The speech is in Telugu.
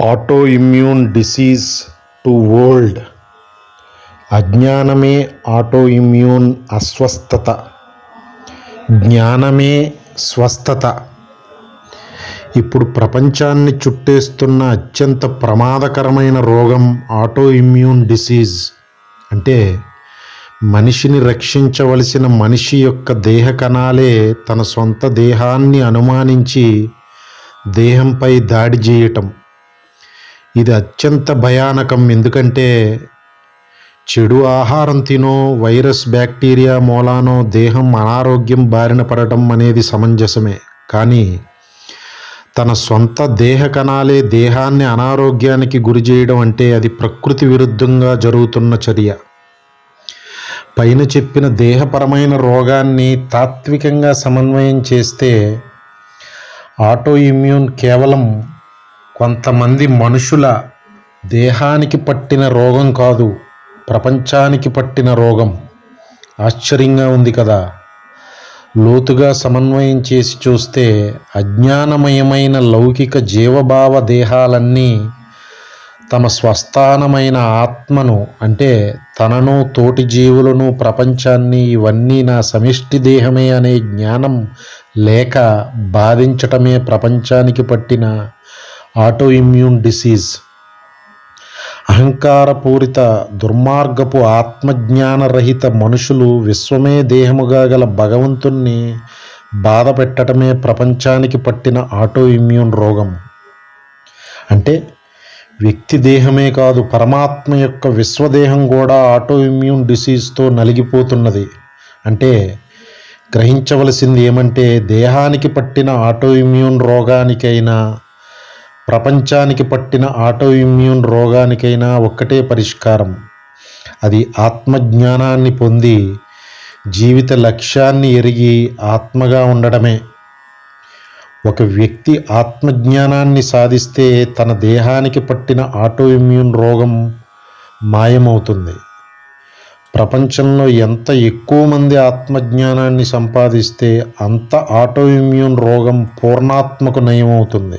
Auto immune disease to world అజ్ఞానమే ఆటోఇమ్యూన్ అస్వస్థత జ్ఞానమే స్వస్థత ఇప్పుడు ప్రపంచాన్ని చుట్టేస్తున్న అత్యంత ప్రమాదకరమైన రోగం ఆటో ఇమ్యూన్ డిసీజ్ అంటే మనిషిని రక్షించవలసిన మనిషి యొక్క దేహ కణాలే తన సొంత దేహాన్ని అనుమానించి దేహంపై దాడి చేయటం ఇది అత్యంత భయానకం. ఎందుకంటే చెడు ఆహారం తినో వైరస్ బ్యాక్టీరియా మూలానో దేహం అనారోగ్యం బారిన పడటం అనేది సమంజసమే. కానీ తన సొంత దేహ కణాలే దేహాన్ని అనారోగ్యానికి గురి చేయడం అంటే అది ప్రకృతి విరుద్ధంగా జరుగుతున్న చర్య. పైన చెప్పిన దేహపరమైన రోగాన్ని తాత్వికంగా సమన్వయం చేస్తే ఆటో ఇమ్యూన్ కేవలం కొంతమంది మనుషుల దేహానికి పట్టిన రోగం కాదు ప్రపంచానికి పట్టిన రోగం. ఆశ్చర్యంగా ఉంది కదా. లోతుగా సమన్వయం చేసి చూస్తే అజ్ఞానమయమైన లౌకిక జీవభావ దేహాలన్నీ తమ స్వస్థానమైన ఆత్మను అంటే తనను తోటి జీవులను ప్రపంచాన్ని ఇవన్నీ నా సమిష్టి దేహమే అనే జ్ఞానం లేక బాధించటమే ప్రపంచానికి పట్టిన ఆటో ఇమ్యూన్ డిసీజ్ అహంకారపూరిత దుర్మార్గపు ఆత్మజ్ఞానరహిత మనుషులు విశ్వమే దేహముగా గల భగవంతుణ్ణి బాధ పెట్టడమే ప్రపంచానికి పట్టిన ఆటో ఇమ్యూన్ రోగం. అంటే వ్యక్తి దేహమే కాదు పరమాత్మ యొక్క విశ్వదేహం కూడా ఆటో ఇమ్యూన్ డిసీజ్తో నలిగిపోతున్నది. అంటే గ్రహించవలసింది ఏమంటే దేహానికి పట్టిన ఆటో ఇమ్యూన్ రోగానికైనా ప్రపంచానికి పట్టిన ఆటో ఇమ్యూన్ రోగానికైనా ఒక్కటే పరిష్కారం. అది ఆత్మజ్ఞానాన్ని పొంది జీవిత లక్ష్యాన్ని ఎరిగి ఆత్మగా ఉండడమే. ఒక వ్యక్తి ఆత్మజ్ఞానాన్ని సాధిస్తే తన దేహానికి పట్టిన ఆటో ఇమ్యూన్ రోగం మాయమవుతుంది. ప్రపంచంలో ఎంత ఎక్కువ మంది ఆత్మజ్ఞానాన్ని సంపాదిస్తే అంత ఆటో ఇమ్యూన్ రోగం పూర్ణాత్మకు నయమవుతుంది.